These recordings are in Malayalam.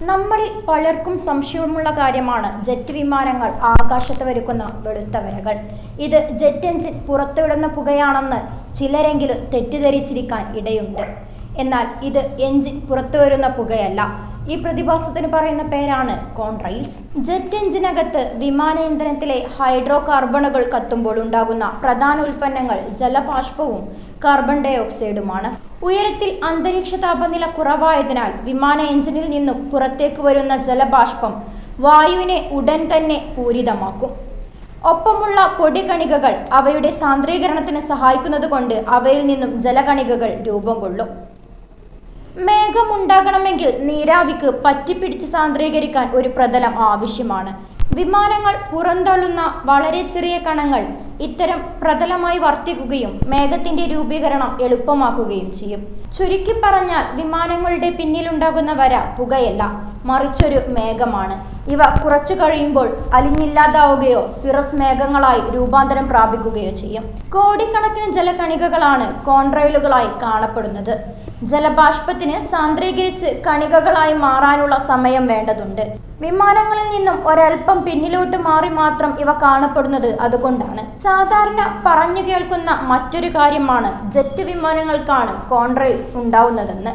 നമ്മളിൽ പലർക്കും സംശയമുള്ള കാര്യമാണ് ജെറ്റ് വിമാനങ്ങൾ ആകാശത്ത് വരുക്കുന്ന വെളുത്ത വരകൾ. ഇത് ജെറ്റ് എഞ്ചിൻ പുറത്തുവിടുന്ന പുകയാണെന്ന് ചിലരെങ്കിലും തെറ്റിദ്ധരിച്ചിരിക്കാൻ ഇടയുണ്ട്. എന്നാൽ ഇത് എഞ്ചിൻ പുറത്തു വരുന്ന പുകയല്ല. ഈ പ്രതിഭാസത്തിന് പറയുന്ന പേരാണ് കോൺട്രൈൽസ് ജെറ്റ് എഞ്ചിനകത്ത് വിമാന ഇന്ധനത്തിലെ ഹൈഡ്രോ കാർബണുകൾ കത്തുമ്പോൾ ഉണ്ടാകുന്ന പ്രധാന ഉൽപ്പന്നങ്ങൾ ജലബാഷ്പവും കാർബൺ ഡൈ ഓക്സൈഡുമാണ് ഉയരത്തിൽ അന്തരീക്ഷ താപനില കുറവായതിനാൽ വിമാന എഞ്ചിനിൽ നിന്നും പുറത്തേക്ക് വരുന്ന ജലബാഷ്പം വായുവിനെ ഉടൻ തന്നെ പൂരിതമാക്കും. ഒപ്പമുള്ള പൊടികണികകൾ അവയുടെ സാന്ദ്രീകരണത്തിന് സഹായിക്കുന്നത് കൊണ്ട് അവയിൽ നിന്നും ജലകണികകൾ രൂപം കൊള്ളും. മേഘമുണ്ടാകണമെങ്കിൽ നീരാവിക്ക് പറ്റിപ്പിടിച്ച് സാന്ദ്രീകരിക്കാൻ ഒരു പ്രതലം ആവശ്യമാണ്. വിമാനങ്ങൾ പുറന്തള്ളുന്ന വളരെ ചെറിയ കണങ്ങൾ ഇത്തരം പ്രതലമായി വർത്തിക്കുകയും മേഘത്തിന്റെ രൂപീകരണം എളുപ്പമാക്കുകയും ചെയ്യും. ചുരുക്കി പറഞ്ഞാൽ വിമാനങ്ങളുടെ പിന്നിലുണ്ടാകുന്ന വര പുകയല്ല മറിച്ചൊരു മേഘമാണ്. ഇവ കുറച്ചു കഴിയുമ്പോൾ അലിഞ്ഞില്ലാതാവുകയോ സിറസ് മേഘങ്ങളായി രൂപാന്തരം പ്രാപിക്കുകയോ ചെയ്യും. കോടിക്കണക്കിന് ജലകണികകളാണ് കോൺട്രൈലുകളായി കാണപ്പെടുന്നത്. ജലബാഷ്പത്തിന് സാന്ദ്രീകരിച്ച് കണികകളായി മാറാനുള്ള സമയം വേണ്ടതുണ്ട്. വിമാനങ്ങളിൽ നിന്നും ഒരൽപ്പം പിന്നിലോട്ട് മാറി മാത്രം ഇവ കാണപ്പെടുന്നത് അതുകൊണ്ടാണ്. സാധാരണ പറഞ്ഞു കേൾക്കുന്ന മറ്റൊരു കാര്യമാണ് ജെറ്റ് വിമാനങ്ങൾക്കാണ് കോൺട്രൈൽസ് ഉണ്ടാവുന്നതെന്ന്.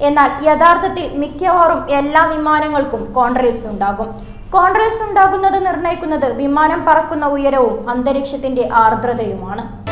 എന്നാൽ യഥാർത്ഥത്തിൽ മിക്കവാറും എല്ലാ വിമാനങ്ങൾക്കും കോൺട്രൽസ് ഉണ്ടാകും. കോൺട്രൽസ് ഉണ്ടാകുന്നത് നിർണയിക്കുന്നത് വിമാനം പറക്കുന്ന ഉയരവും അന്തരീക്ഷത്തിന്റെ ആർദ്രതയുമാണ്.